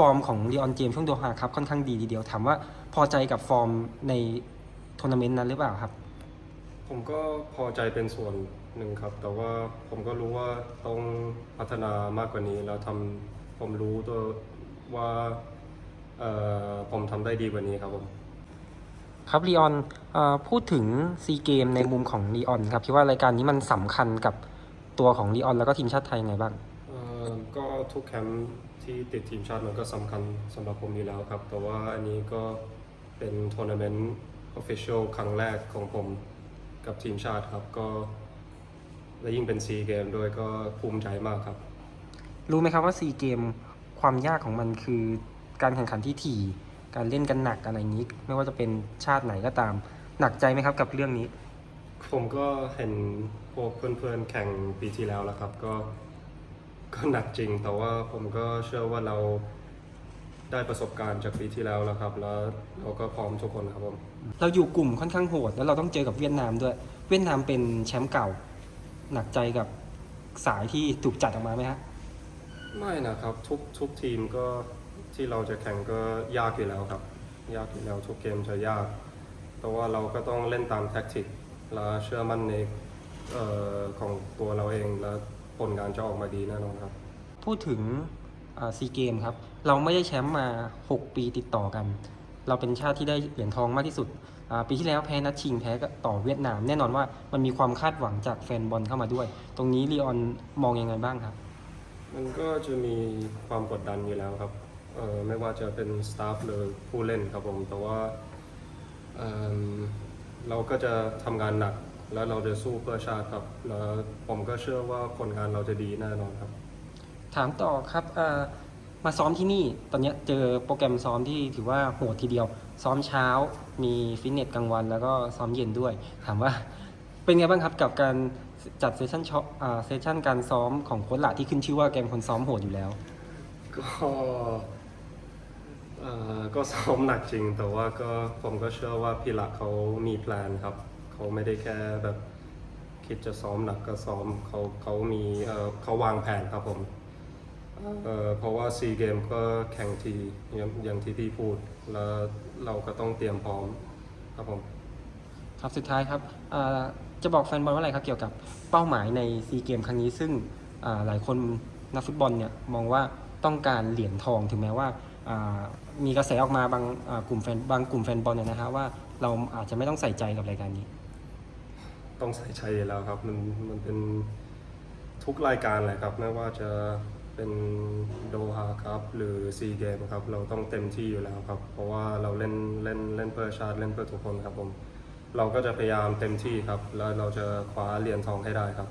ฟอร์มของลีออนเจมช่วงโดฮาครับค่อนข้างดีทีเดียวถามว่าพอใจกับฟอร์มในทัวร์นาเมนต์นั้นหรือเปล่าครับ ผมก็พอใจเป็นส่วนหนึ่งครับ แต่ว่าผมก็รู้ว่าต้องพัฒนามากกว่านี้แล้วทำผมรู้ตัวว่าเอ่อผมทำได้ดีกว่านี้ครับผมครับลีออนเอ่อพูดถึงซีเกมในมุมของลีออนครับคิดว่ารายการนี้มันสำคัญกับตัวของลีออนแล้วก็ทีมชาติไทยยังไงบ้างเอ่อ ก็ทุกแคมป์ที่ติดทีมชาติมันก็สำคัญสำหรับผมอยู่แล้วครับ แต่ว่าอันนี้ก็เป็นทัวร์นาเมนต์ official ครั้งแรกของผมกับทีมชาติครับก็และยิ่งเป็นซีเกมด้วยก็ภูมิใจมากครับ รู้ไหมครับว่าซีเกมความยากของมันคือการแข่งขันที่ถี่ การเล่นกันหนักอะไรอย่างนี้ ไม่ว่าจะเป็นชาติไหนก็ตาม หนักใจไหมครับกับเรื่องนี้ ผมก็เห็นพวกเพื่อนๆแข่งปีที่แล้วแล้วครับ ก็ ก็หนักจริง แต่ว่าผมก็เชื่อว่าเราได้ประสบการณ์จากปีที่แล้วแล้วครับ แล้วเราก็พร้อมทุกคนครับผม เราอยู่กลุ่มค่อนข้างโหด แล้วเราต้องเจอกับเวียดนามด้วย เวียดนามเป็นแชมป์เก่า หนักใจกับสายที่ถูกจัดออกมาไหมฮะไม่นะครับทุกทุกทีมก็ที่เราจะแข่งก็ยากอยู่แล้วครับ ยากอยู่แล้วทุกเกมจะยาก แต่ว่าเราก็ต้องเล่นตามแท็กติกและเชื่อมั่นในเอ่อของตัวเราเองและ ผลงานจะออกมาดีแน่นอนครับ พูดถึงซีเกมครับ เราไม่ได้แชมป์มา 6 ปีติดต่อกัน เราเป็นชาติที่ได้เหรียญทองมากที่สุด ปีที่แล้วแพ้นัดชิงแพ้กับต่อเวียดนาม แน่นอนว่ามันมีความคาดหวังจากแฟนบอลเข้ามาด้วย ตรงนี้ลีออนมองยังไงบ้างครับ มันก็จะมีความกดดันอยู่แล้วครับไม่ว่าจะเป็นสตาฟหรือผู้เล่นครับผม แต่ว่าเเราก็จะทำงานหนัก แล้วเราจะสู้เพื่อชาติครับ แล้วผมก็เชื่อว่าผลงานเราจะดีแน่นอนครับ ถามต่อครับเอ่อมาซ้อมที่นี่ ตอนเนี้ยเจอโปรแกรมซ้อมที่ถือว่าโหดทีเดียว ซ้อมเช้า มีฟิตเนสกลางวัน แล้วก็ซ้อมเย็นด้วย ถามว่าเป็นไงบ้างครับกับการจัดเซสชั่นช็อปอ่าเซสชั่นการซ้อมของโค้ชหละที่ขึ้นชื่อว่าแกเป็นคนซ้อมโหดอยู่แล้ว ก็เอ่อก็ซ้อมหนักจริง แต่ว่าก็ผมก็เชื่อว่าพี่หลักเขามีแพลนครับ เขาไม่ได้แค่แบบคิดจะซ้อมหนักก็ซ้อมเขาเขามีเอ่อเขาวางแผนครับผมเอ่อเพราะว่าซีเกมก็แข่งทีอย่างอย่างที่พี่พูด แล้วเราก็ต้องเตรียมพร้อมครับผม ครับสุดท้ายครับอ่าจะบอกแฟนบอลว่าอะไรครับเกี่ยวกับเป้าหมายในซีเกมครั้งนี้ ซึ่งอ่าหลายคนนักฟุตบอลเนี่ยมองว่าต้องการเหรียญทองถึงแม้ว่าอ่ามีกระแสออกมาบางอ่ากลุ่มแฟนบางกลุ่มแฟนบอลเนี่ยนะฮะว่าเราอาจจะไม่ต้องใส่ใจกับรายการนี้ ต้องใส่ใจอยู่แล้วครับ มันมันเป็นทุกรายการเลยครับ ไม่ว่าจะเป็นโดฮาครับหรือซีเกมครับ เราต้องเต็มที่อยู่แล้วครับ เพราะว่าเราเล่นเล่นเล่นเพื่อชาติเล่นเพื่อทุกคนครับผม เราก็จะพยายามเต็มที่ครับ แล้วเราจะคว้าเหรียญทองให้ได้ครับ